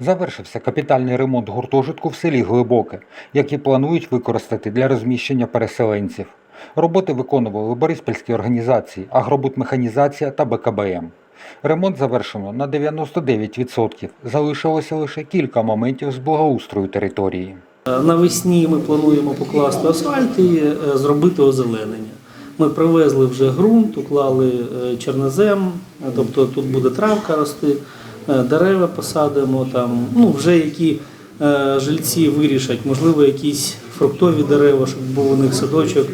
Завершився капітальний ремонт гуртожитку в селі Глибоке, який планують використати для розміщення переселенців. Роботи виконували бориспільські організації Агробудмеханізація та БКБМ. Ремонт завершено на 99%. Залишилося лише кілька моментів з благоустрою території. Навесні ми плануємо покласти асфальт і е, зробити озеленення. Ми привезли вже ґрунт, уклали е, чорнозем, е, тобто тут буде травка рости, е, дерева посадимо там. Ну вже які е, жильці вирішать, можливо, якісь фруктові дерева, щоб був у них садочок.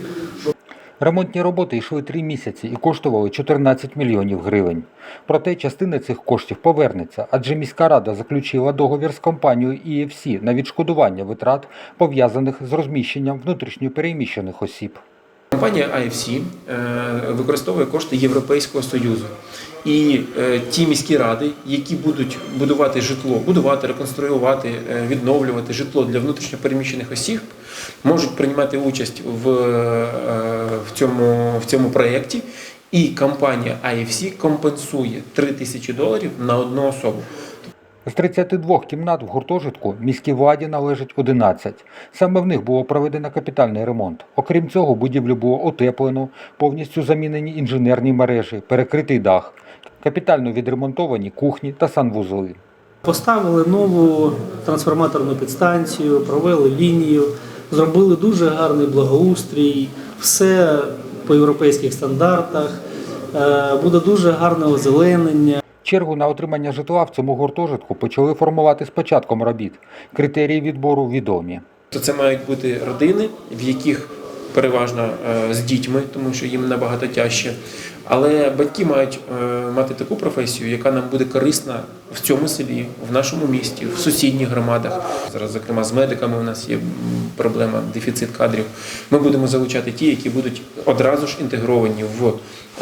Ремонтні роботи йшли три місяці і коштували 14 мільйонів гривень. Проте частина цих коштів повернеться, адже міська рада заключила договір з компанією EFC на відшкодування витрат, пов'язаних з розміщенням внутрішньопереміщених осіб. Компанія IFC е, використовує кошти Європейського Союзу. І е, ті міські ради, які будуть будувати житло, будувати, реконструювати, е, відновлювати житло для внутрішньопереміщених осіб, можуть приймати участь в, в, цьому, в цьому проєкті. І компанія IFC компенсує 3 тисячі доларів на одну особу. З 32 кімнат в гуртожитку міській владі належить 11. Саме в них було проведено капітальний ремонт. Окрім цього, будівлю було утеплено, повністю замінені інженерні мережі, перекритий дах, капітально відремонтовані кухні та санвузли. Поставили нову трансформаторну підстанцію, провели лінію, зробили дуже гарний благоустрій, все по європейських стандартах. Е, Буде дуже гарне озеленення. Чергу на отримання житла в цьому гуртожитку почали формувати з початком робіт. Критерії відбору відомі. То це мають бути родини, в яких переважно е, з дітьми, тому що їм набагато тяжче. Але батьки мають е, мати таку професію, яка нам буде корисна в цьому селі, в нашому місті, в сусідніх громадах. Зараз, зокрема, з медиками у нас є проблема, дефіцит кадрів. Ми будемо залучати ті, які будуть одразу ж інтегровані в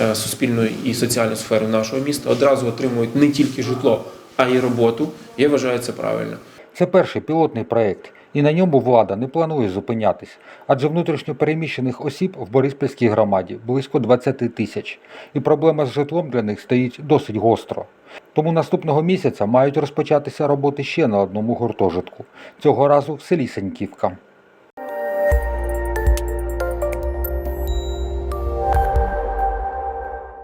е, суспільну і соціальну сферу нашого міста, одразу отримують не тільки житло, а й роботу. Я вважаю це правильно. Це перший пілотний проєкт, і на ньому влада не планує зупинятись, адже внутрішньопереміщених осіб в Бориспільській громаді близько 20 тисяч, і проблема з житлом для них стоїть досить гостро. Тому наступного місяця мають розпочатися роботи ще на одному гуртожитку, цього разу в селі Сеньківка.